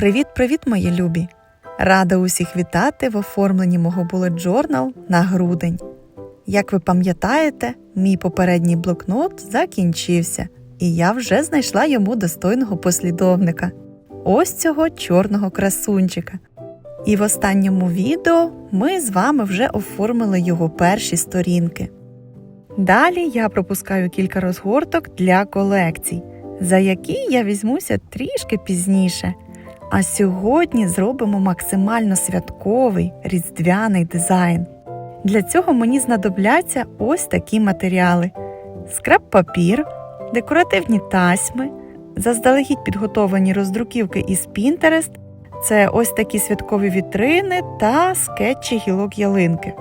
Привіт-привіт, мої любі! Рада усіх вітати в оформленні мого Bullet Journal на грудень. Як ви пам'ятаєте, мій попередній блокнот закінчився, і я вже знайшла йому достойного послідовника ось цього чорного красунчика. І в останньому відео ми з вами вже оформили його перші сторінки. Далі я пропускаю кілька розгорток для колекцій, за які я візьмуся трішки пізніше. А сьогодні зробимо максимально святковий різдвяний дизайн. Для цього мені знадобляться ось такі матеріали: скраб-папір, декоративні тасьми, заздалегідь підготовлені роздруківки із Pinterest, це ось такі святкові вітрини та скетчі гілок ялинки.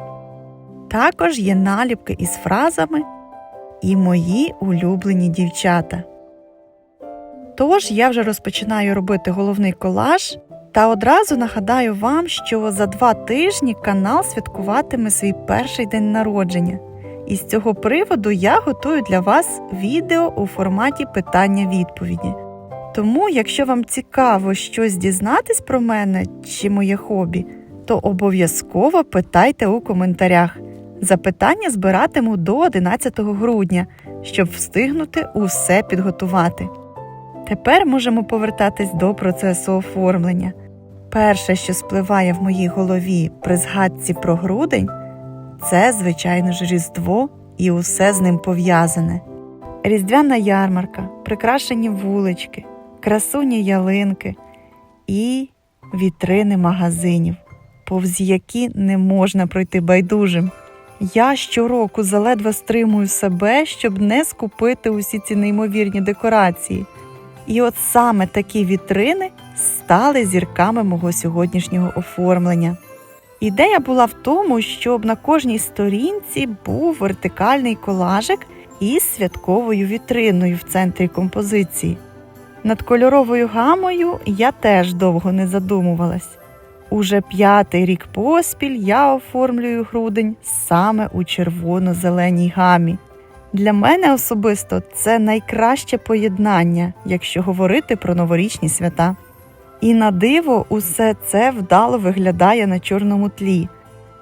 Також є наліпки із фразами і мої улюблені дівчата. Тож я вже розпочинаю робити головний колаж та одразу нагадаю вам, що за два тижні канал святкуватиме свій перший день народження. І з цього приводу я готую для вас відео у форматі питання-відповіді. Тому, якщо вам цікаво щось дізнатись про мене чи моє хобі, то обов'язково питайте у коментарях. Запитання збиратиму до 11 грудня, щоб встигнути усе підготувати. Тепер можемо повертатись до процесу оформлення. Перше, що спливає в моїй голові при згадці про грудень, це, звичайно ж, Різдво і усе з ним пов'язане. Різдвяна ярмарка, прикрашені вулички, красуні ялинки і вітрини магазинів, повз які не можна пройти байдужим. Я щороку заледве стримую себе, щоб не скупити усі ці неймовірні декорації. І от саме такі вітрини стали зірками мого сьогоднішнього оформлення. Ідея була в тому, щоб на кожній сторінці був вертикальний колажик із святковою вітриною в центрі композиції. Над кольоровою гамою я теж довго не задумувалась. Уже п'ятий рік поспіль я оформлюю грудень саме у червоно-зеленій гамі. Для мене особисто це найкраще поєднання, якщо говорити про новорічні свята. І на диво усе це вдало виглядає на чорному тлі.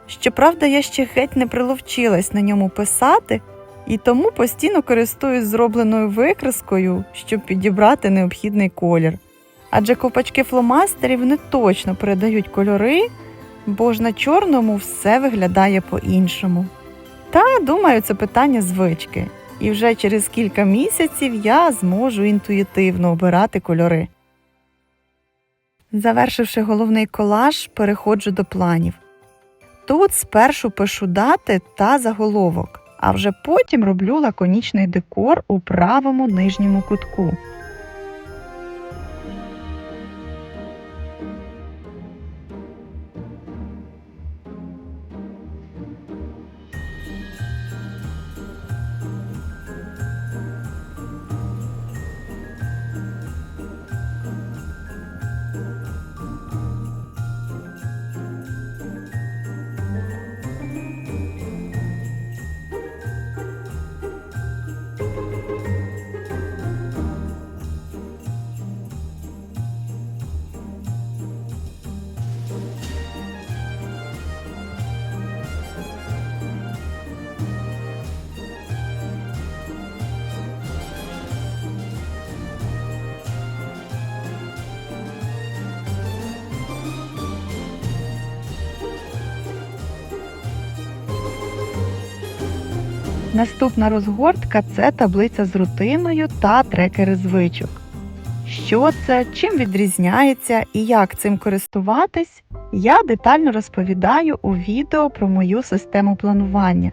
Щоправда, я ще геть не приловчилась на ньому писати, і тому постійно користуюсь зробленою викраскою, щоб підібрати необхідний колір. Адже ковпачки фломастерів не точно передають кольори, бо ж на чорному все виглядає по-іншому. Та думаю, це питання звички, і вже через кілька місяців я зможу інтуїтивно обирати кольори. Завершивши головний колаж, переходжу до планів. Тут спершу пишу дати та заголовок, а вже потім роблю лаконічний декор у правому нижньому кутку. Наступна розгортка це таблиця з рутиною та трекери звичок. Що це, чим відрізняється і як цим користуватись, я детально розповідаю у відео про мою систему планування.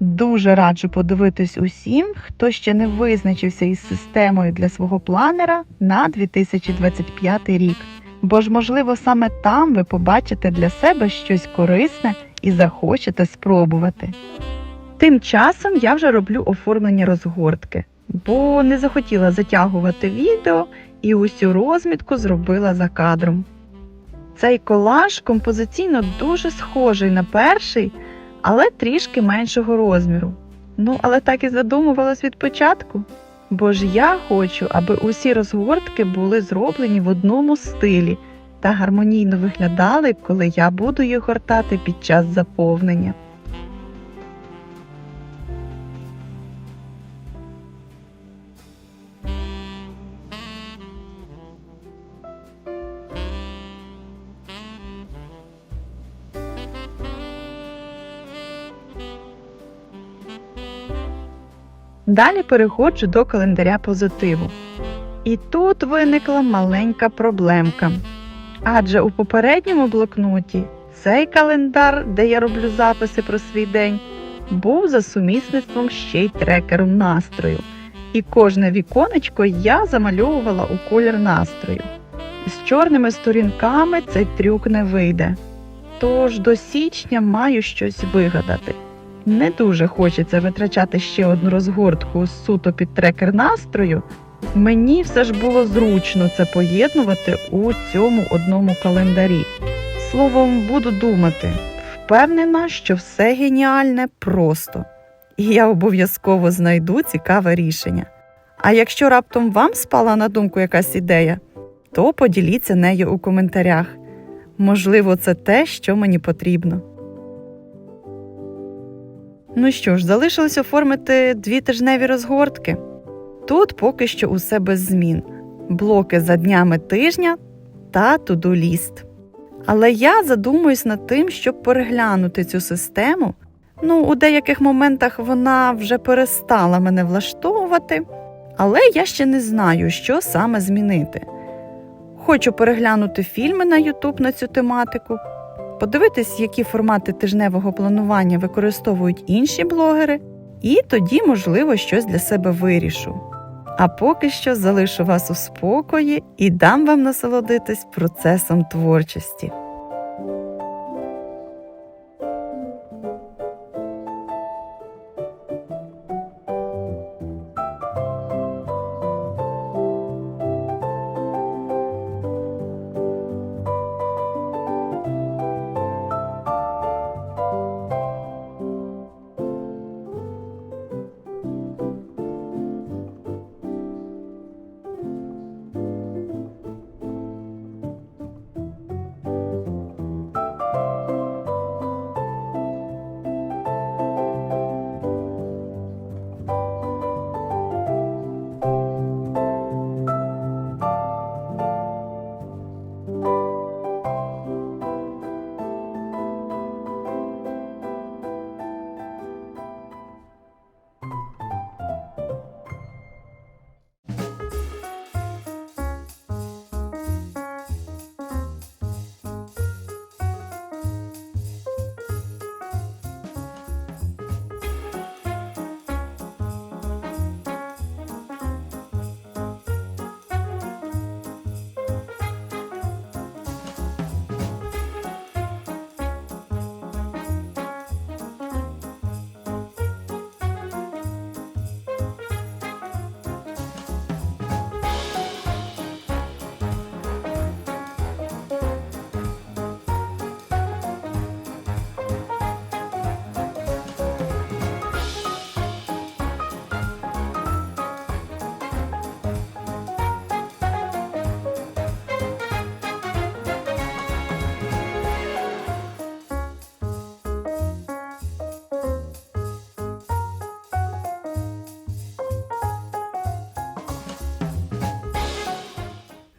Дуже раджу подивитись усім, хто ще не визначився із системою для свого планера на 2025 рік, бо ж, можливо, саме там ви побачите для себе щось корисне і захочете спробувати. Тим часом я вже роблю оформлення розгортки, бо не захотіла затягувати відео і усю розмітку зробила за кадром. Цей колаж композиційно дуже схожий на перший, але трішки меншого розміру. Ну, але так і задумувалась від початку. Бо ж я хочу, аби усі розгортки були зроблені в одному стилі, та гармонійно виглядали, коли я буду їх гортати під час заповнення. Далі переходжу до календаря позитиву. І тут виникла маленька проблемка. Адже у попередньому блокноті цей календар, де я роблю записи про свій день, був за сумісництвом ще й трекером настрою. І кожне віконечко я замальовувала у колір настрою. З чорними сторінками цей трюк не вийде. Тож до січня маю щось вигадати. Не дуже хочеться витрачати ще одну розгортку суто під трекер настрою. Мені все ж було зручно це поєднувати у цьому одному календарі. Словом, буду думати, впевнена, що все геніальне просто. І я обов'язково знайду цікаве рішення. А якщо раптом вам спала на думку якась ідея, то поділіться нею у коментарях. Можливо, це те, що мені потрібно. Ну що ж, залишилось оформити дві тижневі розгортки. Тут поки що усе без змін: блоки за днями тижня та туду ліст. Але я задумуюсь над тим, щоб переглянути цю систему. Ну, у деяких моментах вона вже перестала мене влаштовувати, але я ще не знаю, що саме змінити. Хочу переглянути фільми на YouTube на цю тематику, подивитись, які формати тижневого планування використовують інші блогери, і тоді, можливо, щось для себе вирішу. А поки що залишу вас у спокої і дам вам насолодитись процесом творчості.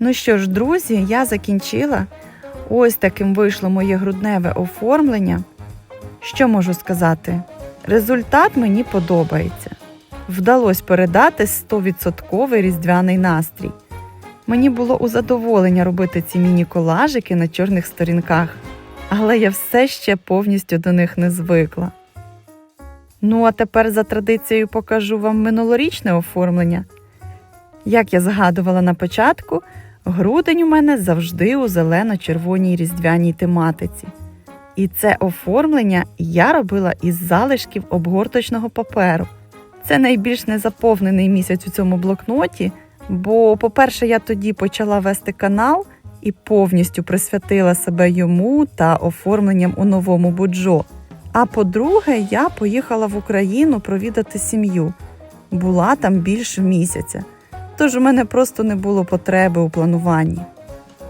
Ну що ж, друзі, я закінчила. Ось таким вийшло моє грудневе оформлення. Що можу сказати? Результат мені подобається. Вдалося передати 100% різдвяний настрій. Мені було у задоволення робити ці міні-колажики на чорних сторінках, але я все ще повністю до них не звикла. Ну, а тепер за традицією покажу вам минулорічне оформлення. Як я згадувала на початку, грудень у мене завжди у зелено-червоній різдвяній тематиці. І це оформлення я робила із залишків обгорточного паперу. Це найбільш незаповнений місяць у цьому блокноті, бо, по-перше, я тоді почала вести канал і повністю присвятила себе йому та оформленням у новому буджо. А по-друге, я поїхала в Україну провідати сім'ю. Була там більше місяця тож у мене просто не було потреби у плануванні.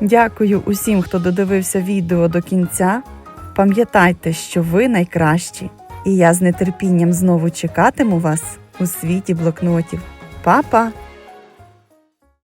Дякую усім, хто додивився відео до кінця. Пам'ятайте, що ви найкращі, і я з нетерпінням знову чекатиму вас у світі блокнотів. Па-па!